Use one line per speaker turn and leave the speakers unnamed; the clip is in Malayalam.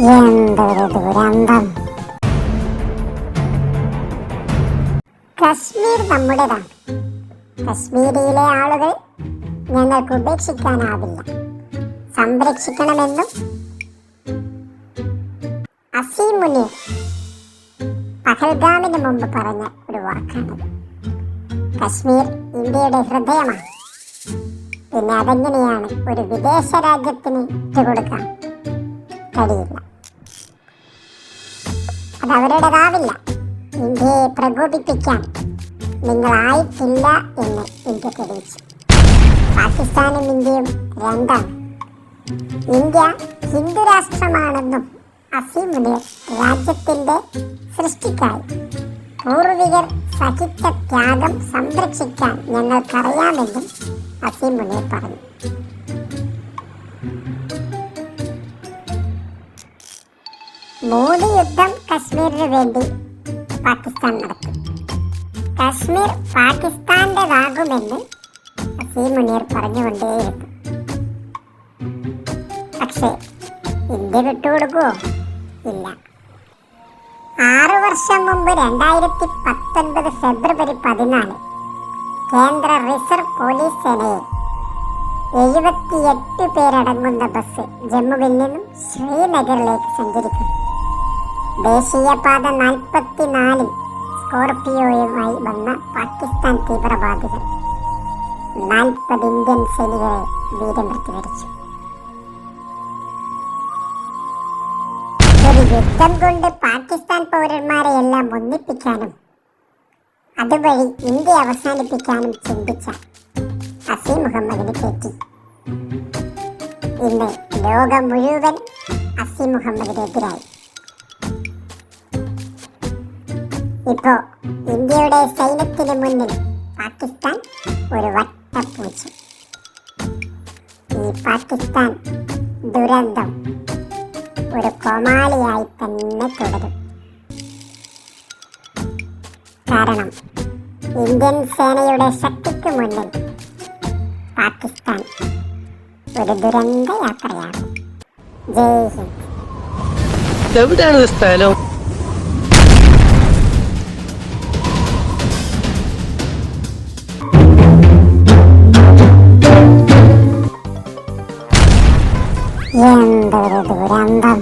എന്തൊരു ദുരന്തം. കശ്മീർ നമ്മുടേതാണ്. കശ്മീരിയിലെ ആളുകൾ ഞങ്ങൾക്ക് ഉപേക്ഷിക്കാനാവില്ല. സംരക്ഷിക്കണമെന്നും അസീമുനി പഹൽഗാമിന് മുമ്പ് പറഞ്ഞ ഒരു വാക്കാണത്. കശ്മീർ ഇന്ത്യയുടെ ഹൃദയമാണ്. പിന്നെ അതെങ്ങനെയാണ് ഒരു വിദേശ രാജ്യത്തിന് ഇട്ടുകൊടുക്കാം കഴിയില്ല അത് അവരുടേതാവില്ല. ഇന്ത്യയെ പ്രകോപിപ്പിക്കാൻ നിങ്ങളായിട്ടില്ല എന്ന് ഇന്ത്യ തെളിയിച്ചു. പാകിസ്ഥാനും ഇന്ത്യയും രണ്ടാണ്. ഇന്ത്യ ഹിന്ദു രാഷ്ട്രമാണെന്നും അസീം മുനീർ രാജ്യത്തിന്റെ സൃഷ്ടിക്കായി. പൂർവികർ സഹിച്ച ത്യാഗം സംരക്ഷിക്കാൻ ഞങ്ങൾക്കറിയാമെന്നും അസീം പറഞ്ഞു. മൂന്ന് യുദ്ധം കശ്മീരിന് വേണ്ടി പാകിസ്ഥാൻ നടത്തി. കശ്മീർ പാകിസ്ഥാന്റേതാകുമെന്ന് അസീം മുനീർ പറഞ്ഞുകൊണ്ടേയിരുന്നു. പക്ഷേ ഇന്ത്യ വിട്ടുകൊടുക്കുമോ ഇല്ല. ആറു വർഷം മുമ്പ് രണ്ടായിരത്തി പത്തൊൻപത് ഫെബ്രുവരി പതിനാല് കേന്ദ്ര റിസർവ് പോലീസ് സേനയെ എഴുപത്തിയെട്ട് പേരടങ്ങുന്ന ബസ് ജമ്മുവിൽ നിന്നും ശ്രീനഗറിലേക്ക് സഞ്ചരിക്കും ദേശീയപാത നാൽപ്പത്തിനാലിൽ സ്കോർപിയോയുമായി വന്ന പാകിസ്ഥാൻ തീവ്രവാദികൾ നാൽപ്പത് ഇന്ത്യൻ സൈനികരെ വീരമൃത്യു വരിച്ചു. ഒരു യുദ്ധം കൊണ്ട് പാകിസ്ഥാൻ പൗരന്മാരെ എല്ലാം ഒന്നിപ്പിക്കാനും അതുവഴി ഇന്ത്യ അവസാനിപ്പിക്കാനും ചിന്തിച്ച അസീം മുഹമ്മദിന് തെറ്റി. ഇന്ന് ലോകം മുഴുവൻ അസീം മുഹമ്മദിനെതിരായി. ഇപ്പോ ഇന്ത്യയുടെ സൈന്യത്തിന് മുന്നിൽ പാകിസ്ഥാൻ ഒരു വട്ടപ്പൂച്ച. ഈ പാകിസ്ഥാൻ ദുരന്തം ഒരു കോമാളിയായി തന്നെ തുടരും. കാരണം ഇന്ത്യൻ സേനയുടെ ശക്തിക്ക് മുന്നിൽ പാകിസ്ഥാൻ ഒരു ദുരന്ത യാത്രയാണ്. ജയ് ഹിന്ദ്.
എവിടെയാണ് ഇത് സ്ഥലം
എന്തൊരു ദുരന്തം